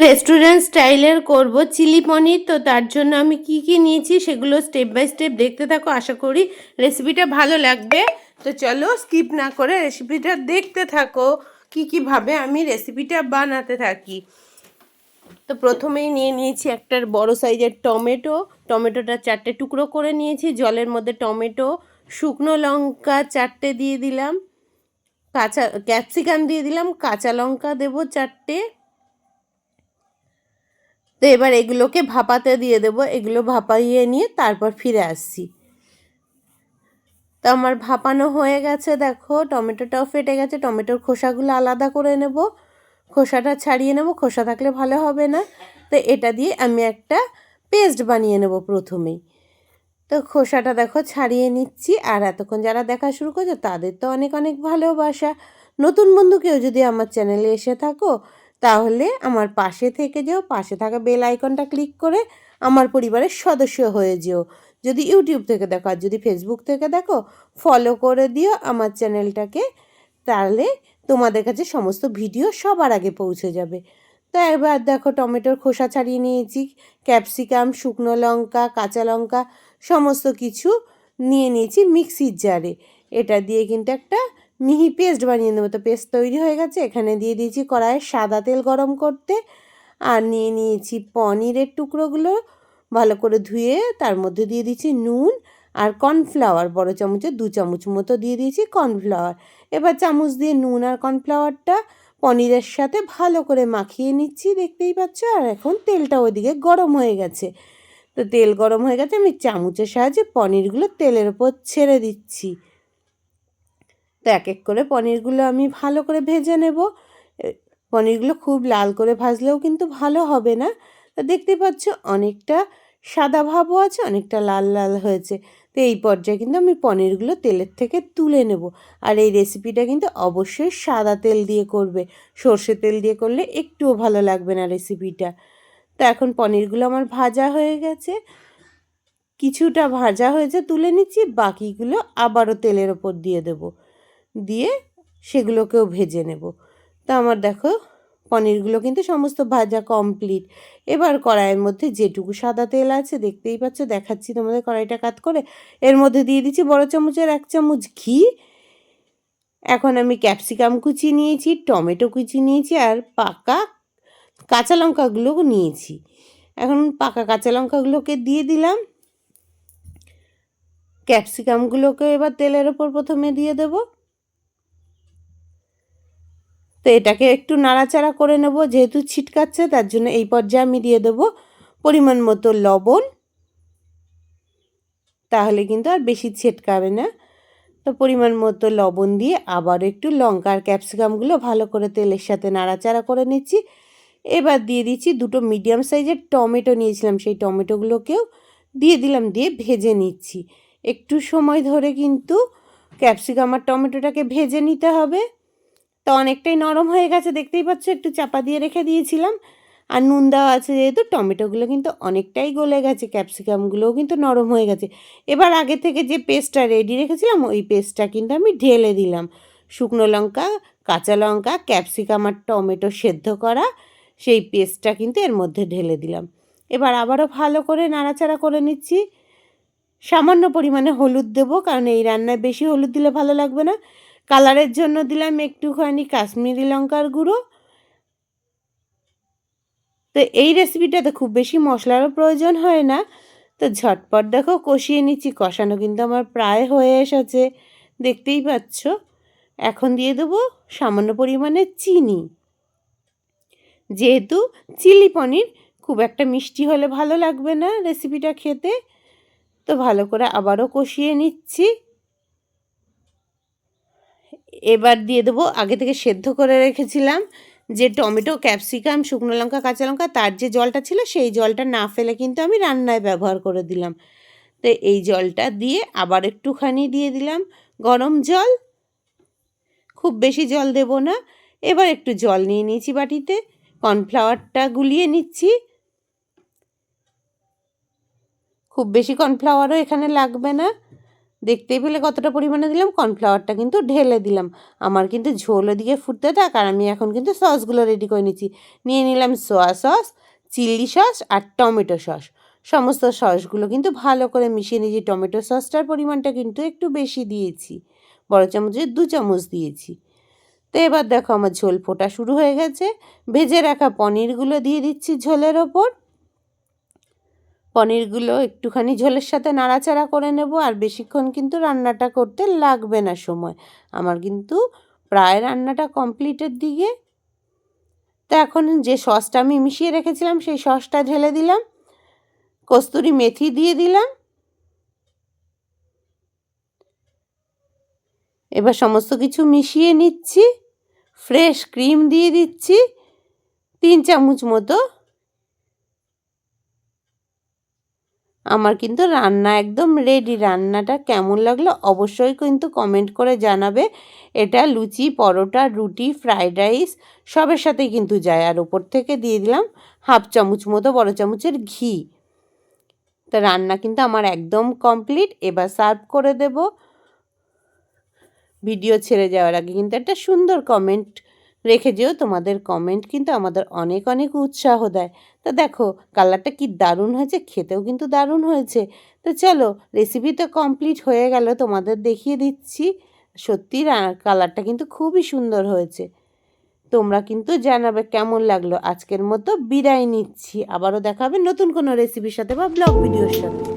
Restaurant স্টাইলের করব। Chilli পনির, তো তার জন্য আমি কি কি নিয়েছি সেগুলো স্টেপ বাই স্টেপ দেখতে থাকো, আশা করি রেসিপিটা ভালো লাগবে। তো চলো স্কিপ না করে রেসিপিটা দেখতে থাকো, কি কীভাবে আমি রেসিপিটা বানাতে থাকি। তো প্রথমেই নিয়ে নিয়েছি একটা বড় সাইজের টমেটো। টমেটোটা চারটে টুকরো করে নিয়েছি, জলের মধ্যে টমেটো, শুকনো লঙ্কা চারটে দিয়ে দিলাম, কাঁচা ক্যাপসিকাম দিয়ে দিলাম, কাঁচা লঙ্কা দেবো চারটে। তো এবার এগুলোকে ভাপাতে দিয়ে দেবো। এগুলো ভাপাইয়ে নিয়ে তারপর ফিরে আসছি। তো আমার ভাপানো হয়ে গেছে, দেখো। টমেটোটাও ফেটে গেছে। টমেটোর খোসাগুলো আলাদা করে নেব। খোসাটা ছাড়িয়ে নেব। খোসা থাকলে ভালো হবে না। তো এটা দিয়ে আমি একটা পেস্ট বানিয়ে নেব প্রথমেই। তো খোসাটা দেখো ছাড়িয়ে নিচ্ছি। আর এতক্ষণ যারা দেখা শুরু করছে, তাদের তো অনেক অনেক ভালোবাসা। নতুন বন্ধু কেউ যদি আমার চ্যানেলে এসে থাকো তাহলে আমার পাশে থেকে যেও, পাশে থাকা বেল আইকনটা ক্লিক করে আমার পরিবারের সদস্য হয়ে যেও। যদি ইউটিউব থেকে দেখো, আর যদি ফেসবুক থেকে দেখো ফলো করে দিও আমার চ্যানেলটাকে, তাহলে তোমাদের কাছে সমস্ত ভিডিও সবার আগে পৌঁছে যাবে। তো এবার দেখো, টমেটোর খোসা ছাড়িয়ে নিয়েছি ক্যাপসিকাম শুকনো লঙ্কা, কাঁচা লঙ্কা, সমস্ত কিছু নিয়ে নিয়েছি মিক্সির জারে এটা দিয়ে কিন্তু একটা মিহি পেস্ট বানিয়ে নেব। তো পেস্ট তৈরি হয়ে গেছে, এখানে দিয়ে দিয়েছি কড়াইয়ে সাদা তেল গরম করতে আর নিয়ে নিয়েছি পনিরের টুকরোগুলো, ভালো করে ধুয়ে তার মধ্যে দিয়ে দিয়েছি নুন আর কর্নফ্লাওয়ার, বড় চামচে দু চামচ মতো দিয়ে দিয়েছি কর্নফ্লাওয়ার। এবার চামচ দিয়ে নুন আর কর্নফ্লাওয়ারটা পনিরের সাথে ভালো করে মাখিয়ে নিচ্ছি, দেখতেই পাচ্ছ? আর এখন তেলটা ওইদিকে গরম হয়ে গেছে। তো তেল গরম হয়ে গেছে, আমি চামচের সাহায্যে পনিরগুলো তেলের ওপর ছেড়ে দিচ্ছি। তো এক এক করে পনিরগুলো আমি ভালো করে ভেজে নেব। পনিরগুলো খুব লাল করে ভাজলেও কিন্তু ভালো হবে না। তো দেখতে পাচ্ছ অনেকটা সাদা ভাবও আছে, অনেকটা লাল লাল হয়েছে। তো এই পর্যায়ে কিন্তু আমি পনিরগুলো তেলের থেকে তুলে নেব। আর এই রেসিপিটা কিন্তু অবশ্যই সাদা তেল দিয়ে করবে। সর্ষে তেল দিয়ে করলে একটুও ভালো লাগবে না রেসিপিটা। তো এখন পনিরগুলো আমার ভাজা হয়ে গেছে। কিছুটা ভাজা হয়েছে তুলে নিচ্ছি, বাকিগুলো আবারও তেলের ওপর দিয়ে দেবো। দিয়ে সেগুলোকেও ভেজে নেব। তো আমার দেখো, পনিরগুলো কিন্তু সমস্ত ভাজা কমপ্লিট এবার কড়াইয়ের মধ্যে যেটুকু সাদা তেল আছে, দেখতেই পাচ্ছ, দেখাচ্ছি তোমাদের কড়াইটা কাত করে। এর মধ্যে দিয়ে দিচ্ছি বড় চামচের এক চামচ ঘি। এখন আমি ক্যাপসিকাম কুচি নিয়েছি, টমেটো কুচি নিয়েছি আর পাকা কাঁচা লঙ্কাগুলো নিয়েছি। এখন পাকা কাঁচা লঙ্কাগুলোকে দিয়ে দিলাম। ক্যাপসিকামগুলোকে এবার তেলের ওপর প্রথমে দিয়ে দেবো। তো এটাকে একটু নাড়াচাড়া করে নেব, যেহেতু ছিটকাচ্ছে, তার জন্য এই পর্যায়ে আমি দিয়ে দেবো পরিমাণ মতো লবণ। তাহলে কিন্তু আর বেশি ছিটকাবে না। তো পরিমাণ মতো লবণ দিয়ে আবার একটু লঙ্কার ক্যাপসিকামগুলো ভালো করে তেলের সাথে নাড়াচাড়া করে নিচ্ছি। এবার দিয়ে দিচ্ছি দুটো মিডিয়াম সাইজের টমেটো নিয়েছিলাম, সেই টমেটোগুলোকেও দিয়ে দিলাম, দিয়ে ভেজে নিচ্ছি। একটু সময় ধরে কিন্তু ক্যাপসিকাম আর টমেটোটাকে ভেজে নিতে হবে। তো অনেকটাই নরম হয়ে গেছে, দেখতেই পাচ্ছ, একটু চাপা দিয়ে রেখে দিয়েছিলাম। আর নুন দেওয়া আছে যেহেতু, টমেটোগুলো কিন্তু অনেকটাই গলে গেছে, ক্যাপসিকামগুলোও কিন্তু নরম হয়ে গেছে। এবার আগে থেকে যে পেস্টটা রেডি রেখেছিলাম, ওই পেস্টটা কিন্তু আমি ঢেলে দিলাম। শুকনো লঙ্কা, কাঁচা লঙ্কা, ক্যাপসিকাম আর টমেটো সেদ্ধ করা, সেই পেস্টটা কিন্তু এর মধ্যে ঢেলে দিলাম। এবার আবারও ভালো করে নাড়াচাড়া করে নিচ্ছি। সামান্য পরিমাণে হলুদ দেবো, কারণ এই রান্নায় বেশি হলুদ দিলে ভালো লাগবে না। কালারের জন্য দিলাম একটুখানি কাশ্মীরি লঙ্কার গুঁড়ো। তো এই রেসিপিটাতে খুব বেশি মশলারও প্রয়োজন হয় না। তো ঝটপট দেখো কষিয়ে নিচ্ছি, কষানো কিন্তু আমার প্রায় হয়ে এসেছে, দেখতেই পাচ্ছ। এখন দিয়ে দেবো সামান্য পরিমাণে চিনি। যেহেতু চিলি পনির খুব একটা মিষ্টি হলে ভালো লাগবে না রেসিপিটা খেতে। তো ভালো করে আবারও কষিয়ে নিচ্ছি। এবার দিয়ে দেবো, আগে থেকে সেদ্ধ করে রেখেছিলাম যে টমেটো, ক্যাপসিকাম, শুকনো লঙ্কা, কাঁচা লঙ্কা, তার যে জলটা ছিল সেই জলটা না ফেলে কিন্তু আমি রান্নায় ব্যবহার করে দিলাম। তো এই জলটা দিয়ে আবার একটুখানি দিয়ে দিলাম গরম জল। খুব বেশি জল দেব না। এবার একটু জল নিয়ে নিয়েছি বাটিতে, কর্নফ্লাওয়ারটা গুলিয়ে নিচ্ছি। খুব বেশি কর্নফ্লাওয়ারও এখানে লাগবে না। দেখতেই পেলে কতটা পরিমাণে দিলাম কর্নফ্লাওয়ারটা কিন্তু ঢেলে দিলাম। আমার কিন্তু ঝোল ওদিকে ফুটতে থাক, আর আমি এখন কিন্তু সসগুলো রেডি করে নিচ্ছি। নিয়ে নিলাম সোয়া সস চিলি সস আর টমেটো সস সমস্ত সসগুলো কিন্তু ভালো করে মিশিয়ে নিয়েছি। টমেটো সসটার পরিমাণটা কিন্তু একটু বেশি দিয়েছি। বড় চামচের দু চামচ দিয়েছি। তো এবার দেখো আমার ঝোল ফোটা শুরু হয়ে গেছে। ভেজে রাখা পনিরগুলো দিয়ে দিচ্ছি ঝোলের ওপর। পনিরগুলো একটুখানি ঝোলের সাথে নাড়াচাড়া করে নেব আর বেশিক্ষণ কিন্তু রান্নাটা করতে লাগবে না সময়। আমার কিন্তু প্রায় রান্নাটা কমপ্লিটের দিকে। তো এখন যে সসটা আমি মিশিয়ে রেখেছিলাম, সেই সসটা ঢেলে দিলাম। কস্তুরি মেথি দিয়ে দিলাম। এবার সমস্ত কিছু মিশিয়ে নিচ্ছি। ফ্রেশ ক্রিম দিয়ে দিচ্ছি। তিন চামচ মতো আমার কিন্তু রান্না একদম রেডি রান্নাটা কেমন লাগল অবশ্যই কিন্তু কমেন্ট করে জানাবে। এটা লুচি, পরোটা, রুটি ফ্রাইড রাইস সবের সাথেই কিন্তু যায়। আর ওপর থেকে দিয়ে দিলাম হাফ চামচ মতো বড় চামচের ঘি। তো রান্না কিন্তু আমার একদম কমপ্লিট এবার সার্ভ করে দেব। ভিডিও ছেড়ে যাওয়ার আগে কিন্তু একটা সুন্দর কমেন্ট রেখে যেও, তোমাদের কমেন্ট কিন্তু আমাদের অনেক অনেক উৎসাহ দেয়। তো দেখো কালারটা কি দারুণ হয়েছে, খেতেও কিন্তু দারুণ হয়েছে। তো চলো রেসিপি তো কমপ্লিট হয়ে গেল, তোমাদের দেখিয়ে দিচ্ছি। সত্যি কালারটা কিন্তু খুবই সুন্দর হয়েছে। তোমরা কিন্তু জানাবে কেমন লাগল। আজকের মতো বিদায় নিচ্ছি। আবারও দেখাবে নতুন কোনো রেসিপির সাথে বা ব্লগ ভিডিওর সাথে।